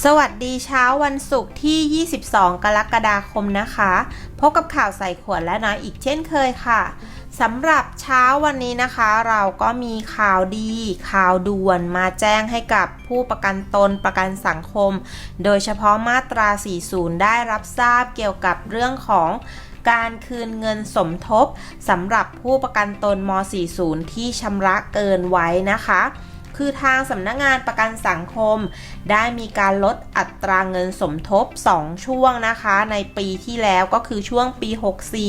สวัสดีเช้าวันศุกร์ที่ 22 กรกฎาคมนะคะ พบกับข่าวใส่ขวดและน้อยอีกเช่นเคยค่ะสำหรับเช้าวันนี้นะคะ เราก็มีข่าวดี ข่าวด่วนมาแจ้งให้กับผู้ประกันตนประกันสังคม โดยเฉพาะมาตรา 40 ได้รับทราบเกี่ยวกับเรื่องของการคืนเงินสมทบสำหรับผู้ประกันตนม 40 ที่ชำระเกินไว้นะคะ คือทางสำนักงงานประกันสังคม ได้มีการลดอัตราเงินสมทบ 2 ช่วงนะคะ ในปีที่แล้วก็คือช่วงปี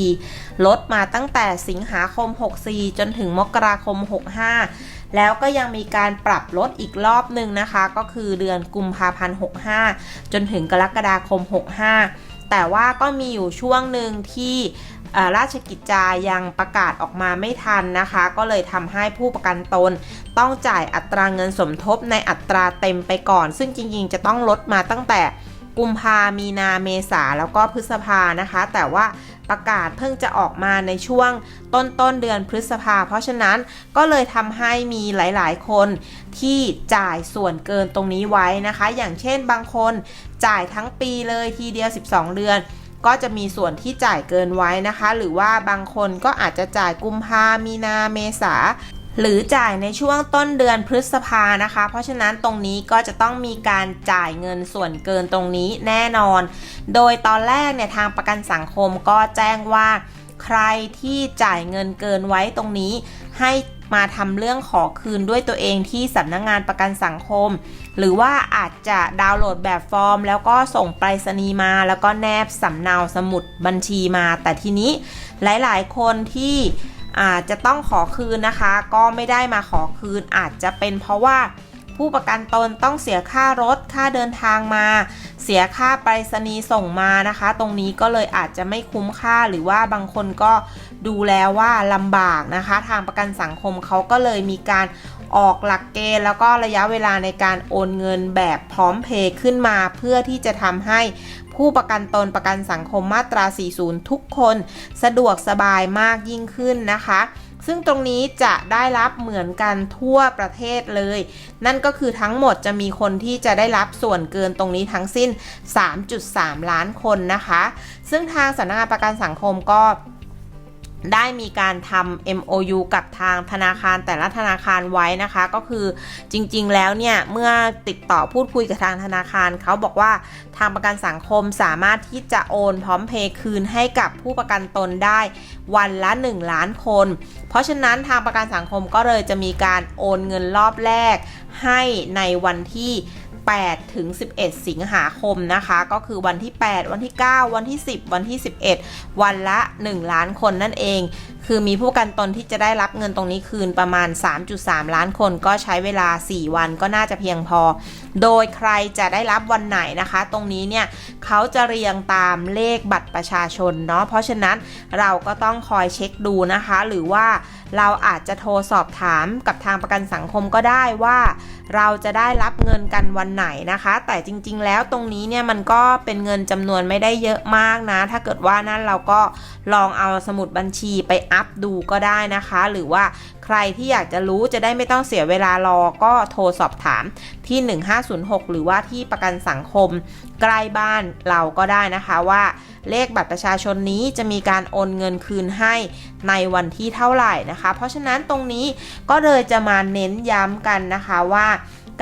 64 ลดมาตั้งแต่สิงหาคม 64 จนถึงมกราคม 65 แล้วก็ยังมีการปรับลดอีกรอบหนึ่งนะคะ ก็คือเดือนกุมภาพันธ์ 65 จนถึงกรกฎาคม 65 แต่ว่าก็มีอยู่ช่วงหนึ่งที่ ราชกิจจายังประกาศออกมาไม่ทันนะคะ ก็เลยทำให้ผู้ประกันตน ต้องจ่ายอัตราเงินสมทบในอัตราเต็มไปก่อน ซึ่งจริงๆ จะต้องลดมาตั้งแต่กุมภามีนาเมษาแล้วก็พฤษภานะคะ แต่ว่าประกาศเพิ่งจะออกมาในช่วงต้นต้นเดือนพฤษภา เพราะฉะนั้นก็เลยทำให้มีหลาย ๆ คนที่จ่ายส่วนเกินตรงนี้ไว้นะคะ อย่างเช่นบางคนจ่ายทั้งปีเลยทีเดียว 12 เดือน ก็จะมีส่วนที่จ่ายเกินไว้นะคะ หรือว่าบางคนก็อาจจะจ่ายกุมภามีนาเมษาหรือจ่ายในช่วงต้นเดือนพฤษภานะคะ เพราะฉะนั้นตรงนี้ก็จะต้องมีการจ่ายเงินส่วนเกินตรงนี้แน่นอน โดยตอนแรกเนี่ยทางประกันสังคมก็แจ้งว่า ใครที่จ่ายเงินเกินไว้ตรงนี้ ให้ มาทำเรื่องขอคืนด้วยตัวเองที่สำนักงงานประกันสังคม หรือว่าอาจจะดาวน์โหลดแบบฟอร์ม แล้วก็ส่งไปรษณีย์มา แล้วก็แนบสำเนาสมุดบัญชีมา แต่ทีนี้หลายๆ คนที่อาจจะต้องขอคืนนะคะ ก็ไม่ได้มาขอคืนอาจจะเป็นเพราะว่า ผู้ประกันตนต้องเสียค่ารถค่าเดินทางมา เสียค่าไปรษณีย์ส่งมานะคะ ตรงนี้ก็เลยอาจจะไม่คุ้มค่าหรือว่าบางคนก็ดูแล้วว่าลำบากนะคะ ทางประกันสังคมเขาก็เลยมีการออกหลักเกณฑ์แล้วก็ระยะเวลาในการโอนเงินแบบพร้อมเพย์ขึ้นมา เพื่อที่จะทำให้ผู้ประกันตนประกันสังคมมาตรา 40 ทุกคน สะดวกสบายมากยิ่งขึ้นนะคะ ซึ่งตรงนี้จะได้รับเหมือนกันทั่วประเทศเลย นั่นก็คือทั้งหมดจะมีคนที่จะได้รับส่วนเกินตรงนี้ทั้งสิ้น 3.3 ล้านคนนะคะ ซึ่งทางสำนักงานประกันสังคมก็ ได้มีการทำ MOU กับทางธนาคารแต่ละธนาคารไว้นะคะ ก็คือจริงๆ แล้วเนี่ย เมื่อติดต่อพูดคุยกับทางธนาคาร เขาบอกว่าทางประกันสังคมสามารถที่จะโอนพร้อมเพย์คืนให้กับผู้ประกันตนได้วันละ 1 ล้านคน เพราะฉะนั้นทางประกันสังคมก็เลยจะมีการโอนเงินรอบแรกให้ในวันที่ 8 ถึง 11 สิงหาคมนะคะ ก็คือวันที่ 8 วันที่ 9 วันที่ 10 วันที่ 11 วันละ 1 ล้านคนนั่นเอง คือมีผู้กันตนที่จะได้รับเงินตรงนี้คืนประมาณ 3.3 ล้านคนก็ใช้เวลา 4 วันก็น่าจะเพียงพอ โดยใครจะได้รับวันไหนนะคะ ตรงนี้เนี่ยเขาจะเรียงตามเลขบัตรประชาชนเนาะเพราะฉะนั้นเราก็ต้องคอยเช็คดูนะคะ หรือว่าเราอาจจะโทรสอบถามกับทางประกันสังคมก็ได้ว่า เราจะได้รับเงินกันวันไหนนะคะ แต่จริง ๆ แล้วตรงนี้เนี่ยมันก็เป็นเงินจำนวนไม่ได้เยอะมากนะ ถ้าเกิดว่านั่นเราก็ลองเอาสมุดบัญชีไปอัพดูก็ได้นะคะ หรือว่าใครที่อยากจะรู้จะได้ไม่ต้องเสียเวลารอก็โทรสอบถามที่ 1506 หรือว่าที่ประกันสังคมใกล้บ้านเราก็ได้นะคะว่าเลขบัตรประชาชนนี้จะมีการโอนเงินคืนให้ในวันที่เท่าไหร่นะคะ เพราะฉะนั้นตรงนี้ก็เลยจะมาเน้นย้ำกันนะคะว่า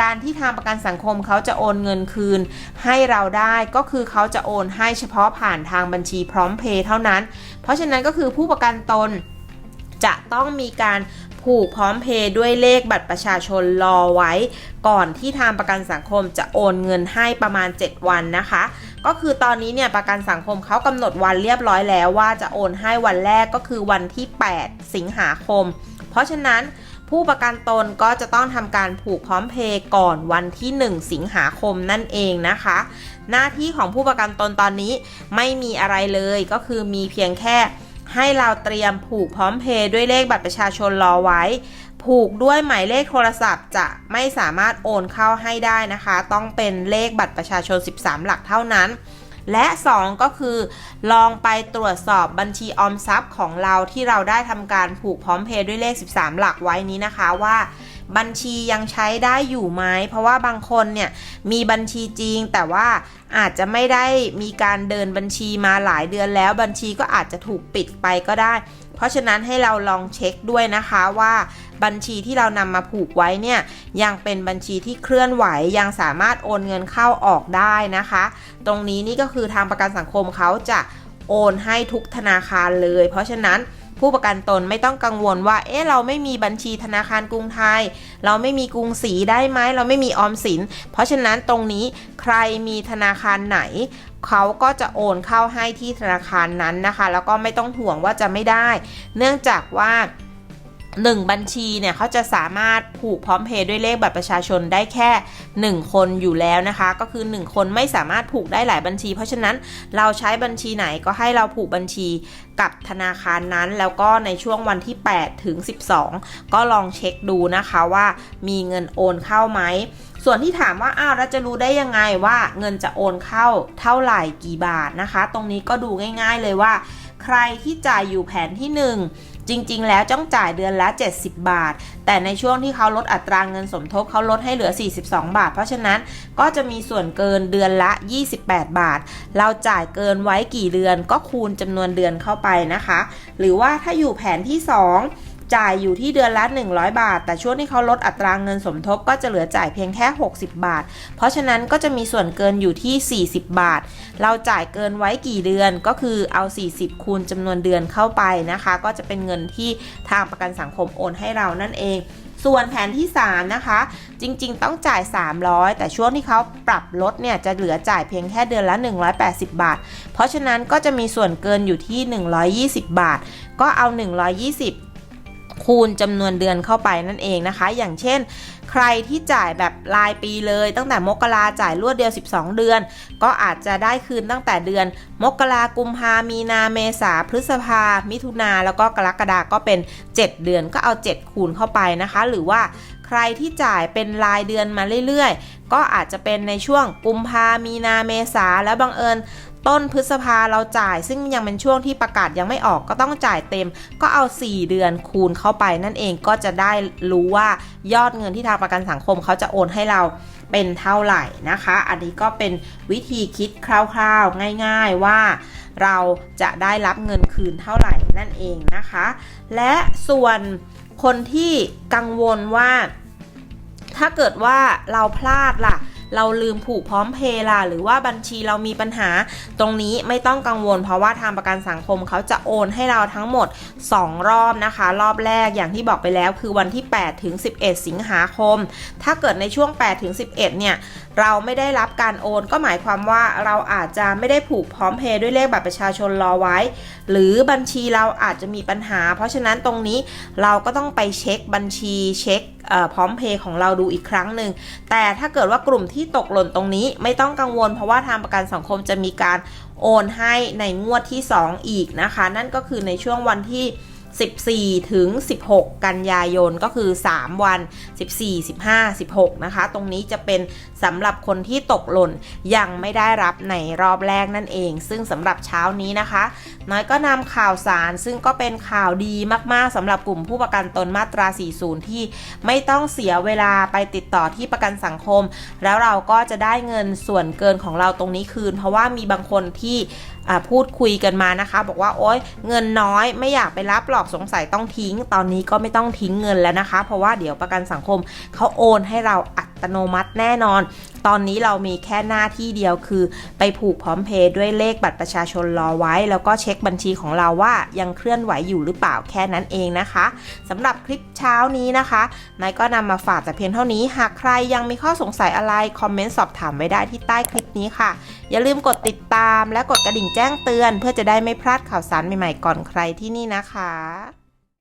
การที่ทางประกันสังคมเขาจะโอนเงินคืน ให้เราได้ก็คือเขาจะโอนให้เฉพาะผ่านทางบัญชีพร้อมเพย์เท่านั้น เพราะฉะนั้นก็คือผู้ประกันตนจะต้องมีการผูกพร้อมเพย์ด้วยเลขบัตรประชาชนรอไว้ ก่อนที่ทางประกันสังคมจะโอนเงินให้ประมาณ 7 วันนะคะ ก็คือตอนนี้เนี่ยประกันสังคมเขากำหนดวันเรียบร้อยแล้วว่าจะโอนให้วันแรกก็คือวันที่ 8 สิงหาคม เพราะฉะนั้น ผู้ประกันตนก็จะต้องทำการผูกพร้อมเพย์ก่อนวันที่ 1 สิงหาคมนั่นเองนะคะ หน้าที่ของผู้ประกันตนตอนนี้ไม่มีอะไรเลยก็คือมีเพียงแค่ให้เราเตรียมผูกพร้อมเพย์ด้วยเลขบัตรประชาชนรอไว้ ผูกด้วยหมายเลขโทรศัพท์จะไม่สามารถโอนเข้าให้ได้นะคะ ต้องเป็นเลขบัตรประชาชน 13 หลักเท่านั้น และ 2 ก็คือ ลองไปตรวจสอบบัญชีออมทรัพย์ของเราที่เราได้ทำการผูกพร้อมเพย์ด้วยเลข 13 หลักไว้นี้นะคะว่าบัญชียังใช้ได้อยู่ไหม เพราะว่าบางคนเนี่ยมีบัญชีจริง แต่ว่าอาจจะไม่ได้มีการเดินบัญชีมาหลายเดือนแล้ว บัญชีก็อาจจะถูกปิดไปก็ได้ ราะฉะนั้นให้เราลองเช็คด้วยนะคะว่าบัญชีที่เรานำมาผูกไว้เนี่ยยังเป็นบัญชีที่เคลื่อนไหวยังสามารถโอนเงินเข้าออกได้นะคะ ตรงนี้นี่ก็คือทางประกันสังคมเขาจะโอนให้ทุกธนาคารเลย เพราะฉะนั้น ผู้ประกันตนไม่ต้องกังวลว่า เอ๊ะ เราไม่มีบัญชีธนาคารกรุงไทย เราไม่มีกรุงศรีได้ไหม เราไม่มีออมสิน เพราะฉะนั้นตรงนี้ใครมีธนาคารไหน เขาก็จะโอนเข้าให้ที่ธนาคารนั้นนะคะ แล้วก็ไม่ต้องห่วงว่าจะไม่ได้ เนื่องจากว่า หนึ่งบัญชีเนี่ยเขาจะสามารถผูกพร้อมเพย์ด้วยเลขบัตรประชาชนได้แค่ 1 คนอยู่แล้วนะคะ ก็คือ 1 คนไม่สามารถผูกได้หลายบัญชี เพราะฉะนั้นเราใช้บัญชีไหนก็ให้เราผูกบัญชีกับธนาคารนั้น แล้วก็ในช่วงวันที่ 8 ถึง 12 ก็ลองเช็คดูนะคะว่ามีเงินโอนเข้าไหมส่วนที่ถามว่าอ้าวเราจะรู้ได้ยังไงว่าเงินจะโอนเข้าเท่าไหร่กี่บาทนะคะ ตรงนี้ก็ดูง่าย ๆเลยว่า ใครที่จ่ายอยู่แผนที่ 1 จริง ๆ แล้วต้องจ่ายเดือนละ 70 บาท แต่ในช่วงที่เขาลดอัตราเงินสมทบเขาลดให้เหลือ 42 บาท เพราะฉะนั้นก็จะมีส่วนเกินเดือนละ 28 บาท เราจ่ายเกินไว้กี่เดือนก็คูณจำนวนเดือนเข้าไปนะคะ หรือว่าถ้าอยู่แผนที่ 2 จ่ายอยู่ที่เดือนละ 100 บาท แต่ช่วงที่เขาลดอัตราเงินสมทบก็จะเหลือจ่ายเพียงแค่ 60 บาท เพราะฉะนั้นก็จะมีส่วนเกินอยู่ที่ 40 บาท เราจ่ายเกินไว้กี่เดือนก็คือเอา 40 คูณจำนวนเดือนเข้าไปนะคะ ก็จะเป็นเงินที่ทางประกันสังคมโอนให้เรานั่นเองส่วนแผนที่ 3 นะคะ จริงๆ ต้องจ่าย 300 แต่ช่วงที่เขาปรับลดเนี่ย จะเหลือจ่ายเพียงแค่เดือนละ 180 บาท เพราะฉะนั้นก็จะมีส่วนเกินอยู่ที่ 120 บาท ก็เอา 120 คูณจำนวนเดือนเข้าไปนั่นเองนะคะ อย่างเช่น ใครที่จ่ายแบบรายปีเลย ตั้งแต่มกราจ่ายรวดเดียว 12 เดือน ก็อาจจะได้คืนตั้งแต่เดือน มกรากุมภามีนาเมษาพฤษภา มิถุนาแล้วก็กรกฎาก็เป็น 7 เดือนก็เอา 7 คูณเข้าไปนะคะ หรือว่าใครที่จ่ายเป็นรายเดือนมาเรื่อยๆ ก็อาจจะเป็นในช่วงกุมภามีนาเมษาแล้วบังเอิญ ต้นพฤษภาเราจ่าย ซึ่งยังเป็นช่วงที่ประกาศยังไม่ออกก็ต้องจ่ายเต็ม ก็เอา 4 เดือนคูณเข้าไป นั่นเองก็จะได้รู้ว่ายอดเงินที่ทางประกันสังคมเขาจะโอนให้เราเป็นเท่าไหร่นะคะ อันนี้ก็เป็นวิธีคิดคร่าวๆ ง่ายๆว่าเราจะได้รับเงินคืนเท่าไหร่นั่นเองนะคะ และส่วนคนที่กังวลว่า ถ้าเกิดว่าเราพลาดล่ะ เราลืมผูกพร้อมเพย์ล่ะหรือว่าบัญชีเรามีปัญหา ตรงนี้ไม่ต้องกังวล เพราะว่าทางประกันสังคมเขาจะโอนให้เราทั้งหมด 2 รอบนะคะ รอบแรกอย่างที่บอกไปแล้วคือวันที่ 8 ถึง 11 สิงหาคม ถ้าเกิดในช่วง 8 ถึง 11 เนี่ยเราไม่ได้รับการโอนก็หมายความว่าเราอาจจะไม่ได้ผูกพร้อมเพย์ด้วยเลขบัตรประชาชนรอไว้ หรือบัญชีเราอาจจะมีปัญหา เพราะฉะนั้นตรงนี้เราก็ต้องไปเช็คบัญชีเช็คพร้อมเพย์ของเราดูอีกครั้งหนึ่งแต่ถ้าเกิดว่ากลุ่มที่ตกหล่นตรงนี้ไม่ต้องกังวล เพราะว่าทางประกันสังคมจะมีการโอนให้ในงวดที่ 2 อีกนะคะ นั่นก็คือในช่วงวันที่ 14 ถึง 16 กันยายนก็คือ 3 วัน 14 15 16 นะคะ ตรงนี้จะเป็นสำหรับคนที่ตกหล่นยังไม่ได้รับในรอบแรกนั่นเอง ซึ่งสำหรับเช้านี้นะคะ น้อยก็นำข่าวสารซึ่งก็เป็นข่าวดีมากๆสำหรับกลุ่มผู้ประกันตนมาตรา 40 ที่ไม่ต้องเสียเวลาไปติดต่อที่ประกันสังคม แล้วเราก็จะได้เงินส่วนเกินของเราตรงนี้คืน เพราะว่ามีบางคนที่พูดคุยกันมานะคะ บอกว่าโอ๊ยเงินน้อยไม่อยากไปรับหรอกสงสัยต้องทิ้ง ตอนนี้ก็ไม่ต้องทิ้งเงินแล้วนะคะ เพราะว่าเดี๋ยวประกันสังคมเขาโอนให้เราอั ตโนมัติแน่นอน ตอนนี้เรามีแค่หน้าที่เดียวคือ ไปผูกพร้อมเพย์ด้วยเลขบัตรประชาชนรอไว้ แล้วก็เช็คบัญชีของเราว่ายังเคลื่อนไหวอยู่หรือเปล่าแค่นั้นเองนะคะสำหรับคลิปเช้านี้นะคะนายก็นำมาฝากแต่เพียงเท่านี้ หากใครยังมีข้อสงสัยอะไรคอมเมนต์สอบถามไว้ได้ที่ใต้คลิปนี้ค่ะ อย่าลืมกดติดตามและกดกระดิ่งแจ้งเตือน เพื่อจะได้ไม่พลาดข่าวสารใหม่ๆก่อนใครที่นี่นะคะ